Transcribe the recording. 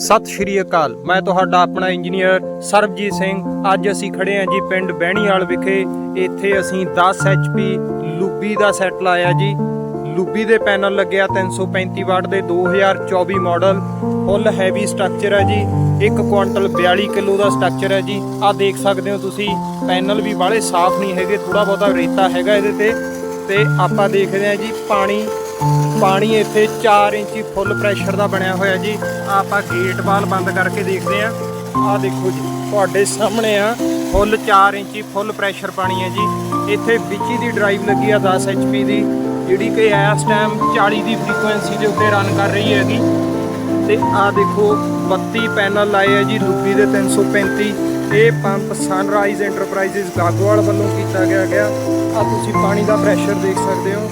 ਸਤਿ ਸ਼੍ਰੀ ਅਕਾਲ। ਮੈਂ ਤੁਹਾਡਾ ਆਪਣਾ ਇੰਜੀਨੀਅਰ ਸਰਬਜੀਤ ਸਿੰਘ। ਅੱਜ ਅਸੀਂ ਖੜੇ ਹਾਂ ਜੀ ਪਿੰਡ ਬਹਿਣੀਵਾਲ ਵਿਖੇ। ਇੱਥੇ ਅਸੀਂ 10 HP ਲੂਬੀ ਦਾ ਸੈੱਟ ਲਾਇਆ ਜੀ। ਲੂਬੀ ਦੇ ਪੈਨਲ ਲੱਗਿਆ 335 ਵਾਟ ਦੇ 2024 ਮਾਡਲ। ਫੁੱਲ ਹੈਵੀ ਸਟਰਕਚਰ ਹੈ ਜੀ। 1 ਕੁਆਂਟਲ 42 ਕਿਲੋ ਦਾ ਸਟਰਕਚਰ ਹੈ ਜੀ। ਆਹ ਦੇਖ ਸਕਦੇ ਹੋ ਤੁਸੀਂ, ਪੈਨਲ ਵੀ ਬਾਹਲੇ ਸਾਫ਼ ਨਹੀਂ ਹੈਗੇ ਥੋੜਾ ਬਹੁਤਾ ਰੇਤਾ ਹੈਗਾ ਇਹਦੇ ਤੇ। ਤੇ ਆਪਾਂ ਦੇਖਦੇ ਹਾਂ ਜੀ, ਪਾਣੀ ਪਾਣੀ ਇੱਥੇ 4 ਇੰਚੀ ਫੁੱਲ ਪ੍ਰੈਸ਼ਰ ਦਾ ਬਣਿਆ ਹੋਇਆ ਜੀ। ਆਪਾਂ ਗੇਟ ਵਾਲ ਬੰਦ ਕਰਕੇ ਦੇਖਦੇ ਹਾਂ। ਆਹ ਦੇਖੋ ਜੀ, ਤੁਹਾਡੇ ਸਾਹਮਣੇ ਆ ਫੁੱਲ 4 ਇੰਚੀ ਫੁੱਲ ਪ੍ਰੈਸ਼ਰ ਪਾਣੀ ਹੈ ਜੀ। ਇੱਥੇ ਬਿਚੀ ਦੀ ਡਰਾਈਵ ਲੱਗੀ ਆ 10 HP ਦੀ, ਜਿਹੜੀ ਕਿ ਇਸ ਟਾਈਮ 40 ਦੀ ਫ੍ਰੀਕੁਐਂਸੀ ਦੇ ਉੱਤੇ ਰਨ ਕਰ ਰਹੀ ਹੈਗੀ। ਤੇ ਆਹ ਦੇਖੋ 32 ਪੈਨਲ ਲਾਏ ਆ ਜੀ ਲੁੱਬੀ ਦੇ 335 ਇਹ ਪੰਪ ਸਨਰਾਈਜ਼ ਐਂਟਰਪ੍ਰਾਈਜ਼ਸ ਗਾਗੋਵਾਲ ਵੱਲੋਂ ਕੀਤਾ ਗਿਆ ਗਿਆ। ਆ ਤੁਸੀਂ ਪਾਣੀ ਦਾ ਪ੍ਰੈਸ਼ਰ ਦੇਖ ਸਕਦੇ ਹੋ।